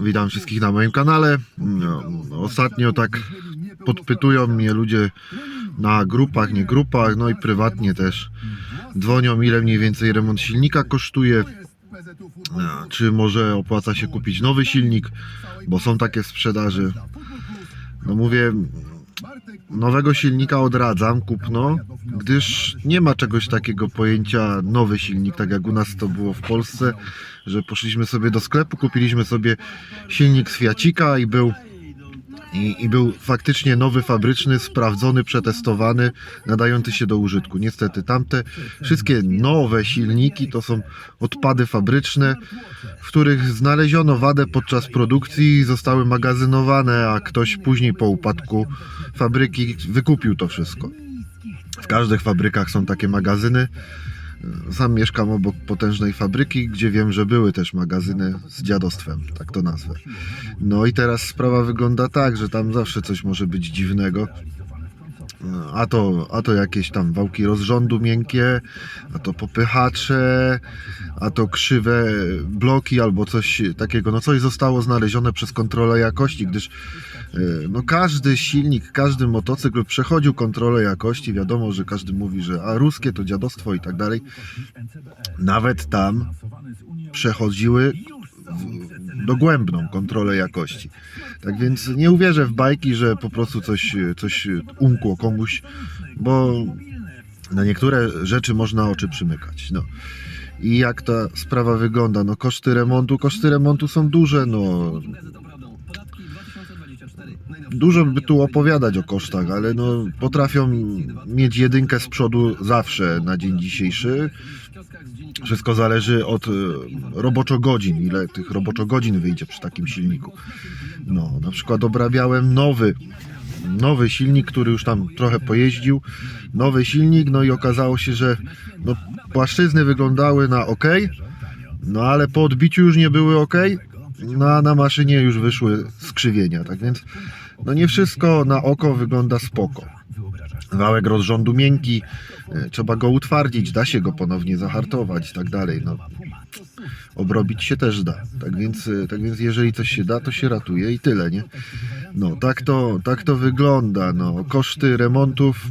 Witam wszystkich na moim kanale. No, ostatnio tak podpytują mnie ludzie na grupach, nie grupach, no i prywatnie też. Dzwonią, ile mniej więcej remont silnika kosztuje. Czy może opłaca się kupić nowy silnik, bo są takie sprzedaży. No mówię, nowego silnika odradzam kupno, gdyż nie ma czegoś takiego pojęcia nowy silnik, tak jak u nas to było w Polsce, że poszliśmy sobie do sklepu, kupiliśmy sobie silnik z Fiacika i był i, i był faktycznie nowy, fabryczny, sprawdzony, przetestowany, nadający się do użytku. Niestety tamte wszystkie nowe silniki to są odpady fabryczne, w których znaleziono wadę podczas produkcji zostały magazynowane, a ktoś później po upadku fabryki wykupił to wszystko. W każdych fabrykach są takie magazyny. Sam mieszkam obok potężnej fabryki, gdzie wiem, że były też magazyny z dziadostwem, tak to nazwę. No i teraz sprawa wygląda tak, że tam zawsze coś może być dziwnego. A to, a to jakieś tam wałki rozrządu miękkie, a to popychacze, a to krzywe bloki albo coś takiego. No coś zostało znalezione przez kontrolę jakości, gdyż e, no każdy silnik, każdy motocykl przechodził kontrolę jakości. Wiadomo, że każdy mówi, że a ruskie to dziadostwo i tak dalej. Nawet tam przechodziły dogłębną kontrolę jakości. Tak więc nie uwierzę w bajki, że po prostu coś, coś umkło komuś, bo na niektóre rzeczy można oczy przymykać. No. I jak ta sprawa wygląda? No koszty remontu, koszty remontu są duże, no dużo by tu opowiadać o kosztach, ale no potrafią mieć jedynkę z przodu zawsze na dzień dzisiejszy. Wszystko zależy od e, roboczo godzin, ile tych roboczo godzin wyjdzie przy takim silniku. No, na przykład obrabiałem nowy, nowy silnik, który już tam trochę pojeździł. Nowy silnik, no i okazało się, że no, płaszczyzny wyglądały na ok, no ale po odbiciu już nie były ok, no a na maszynie już wyszły skrzywienia. Tak więc no nie wszystko na oko wygląda spoko. Wałek rozrządu miękki, e, trzeba go utwardzić, da się go ponownie zahartować i tak dalej. No, obrobić się też da. Tak więc, e, tak więc jeżeli coś się da, to się ratuje i tyle, nie? No, tak to, tak to wygląda. No, koszty remontów,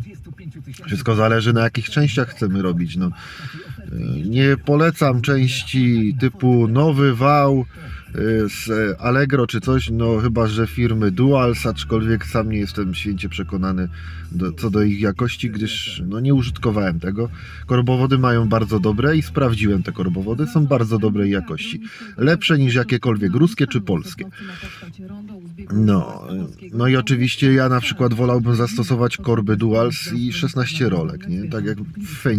wszystko zależy na jakich częściach chcemy robić. No, e, nie polecam części typu nowy wał z Allegro czy coś, no chyba, że firmy Duals, aczkolwiek sam nie jestem święcie przekonany do, co do ich jakości, gdyż no nie użytkowałem tego. Korbowody mają bardzo dobre i sprawdziłem te korbowody, są bardzo dobrej jakości. Lepsze niż jakiekolwiek ruskie czy polskie. No, no i oczywiście ja na przykład wolałbym zastosować korby Duals i 16 rolek, nie? Tak jak w Fenix.